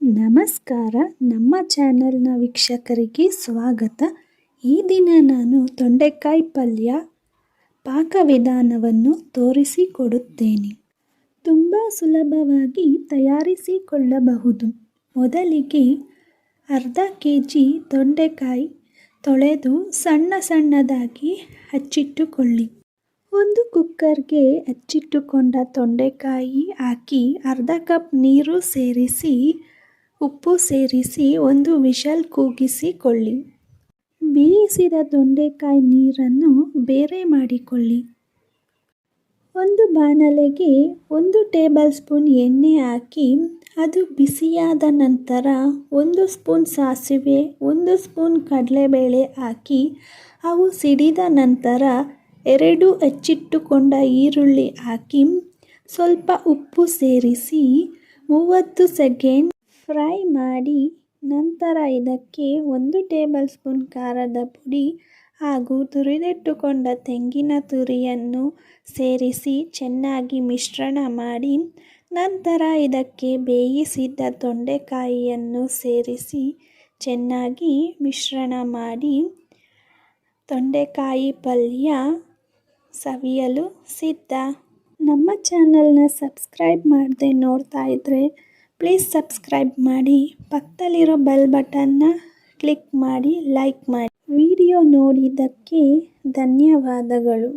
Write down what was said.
ನಮಸ್ಕಾರ. ನಮ್ಮ ಚಾನಲ್ನ ವೀಕ್ಷಕರಿಗೆ ಸ್ವಾಗತ. ಈ ದಿನ ನಾನು ತೊಂಡೆಕಾಯಿ ಪಲ್ಯ ಪಾಕವಿಧಾನವನ್ನು ತೋರಿಸಿಕೊಡುತ್ತೇನೆ. ತುಂಬ ಸುಲಭವಾಗಿ ತಯಾರಿಸಿಕೊಳ್ಳಬಹುದು. ಮೊದಲಿಗೆ ಅರ್ಧ ಕೆ ಜಿ ತೊಂಡೆಕಾಯಿ ತೊಳೆದು ಸಣ್ಣ ಸಣ್ಣದಾಗಿ ಹಚ್ಚಿಟ್ಟುಕೊಳ್ಳಿ. ಒಂದು ಕುಕ್ಕರ್ಗೆ ಹಚ್ಚಿಟ್ಟುಕೊಂಡ ತೊಂಡೆಕಾಯಿ ಹಾಕಿ ಅರ್ಧ ಕಪ್ ನೀರು ಸೇರಿಸಿ ಉಪ್ಪು ಸೇರಿಸಿ ಒಂದು ವಿಷಲ್ ಕೂಗಿಸಿಕೊಳ್ಳಿ. ಬೇಯಿಸಿದ ದೊಂಡೆಕಾಯಿ ನೀರನ್ನು ಬೇರೆ ಮಾಡಿಕೊಳ್ಳಿ. ಒಂದು ಬಾಣಲೆಗೆ ಒಂದು ಟೇಬಲ್ ಸ್ಪೂನ್ ಎಣ್ಣೆ ಹಾಕಿ, ಅದು ಬಿಸಿಯಾದ ನಂತರ ಒಂದು ಸ್ಪೂನ್ ಸಾಸಿವೆ, ಒಂದು ಸ್ಪೂನ್ ಕಡಲೆಬೇಳೆ ಹಾಕಿ, ಅವು ಸಿಡಿದ ನಂತರ ಎರಡು ಹೆಚ್ಚಿಟ್ಟುಕೊಂಡ ಈರುಳ್ಳಿ ಹಾಕಿ, ಸ್ವಲ್ಪ ಉಪ್ಪು ಸೇರಿಸಿ ಮೂವತ್ತು ಸೆಕೆಂಡ್ ಫ್ರೈ ಮಾಡಿ ನಂತರ ಇದಕ್ಕೆ ಒಂದು ಟೇಬಲ್ ಸ್ಪೂನ್ ಖಾರದ ಪುಡಿ ಹಾಗೂ ತುರಿದಿಟ್ಟುಕೊಂಡ ತೆಂಗಿನ ತುರಿಯನ್ನು ಸೇರಿಸಿ ಚೆನ್ನಾಗಿ ಮಿಶ್ರಣ ಮಾಡಿ ನಂತರ ಇದಕ್ಕೆ ಬೇಯಿಸಿದ್ದ ತೊಂಡೆಕಾಯಿಯನ್ನು ಸೇರಿಸಿ ಚೆನ್ನಾಗಿ ಮಿಶ್ರಣ ಮಾಡಿ ತೊಂಡೆಕಾಯಿ ಪಲ್ಯ ಸವಿಯಲು ಸಿದ್ಧ. ನಮ್ಮ ಚಾನಲ್ನ ಸಬ್ಸ್ಕ್ರೈಬ್ ಮಾಡದೆ ನೋಡ್ತಾ ಇದ್ದರೆ ಪ್ಲೀಸ್ ಸಬ್ಸ್ಕ್ರೈಬ್ ಮಾಡಿ. ಪಕ್ಕದಲ್ಲಿರೋ ಬೆಲ್ ಬಟನ್ನ ಕ್ಲಿಕ್ ಮಾಡಿ ಲೈಕ್ ಮಾಡಿ. ವಿಡಿಯೋ ನೋಡಿದ್ದಕ್ಕೆ ಧನ್ಯವಾದಗಳು.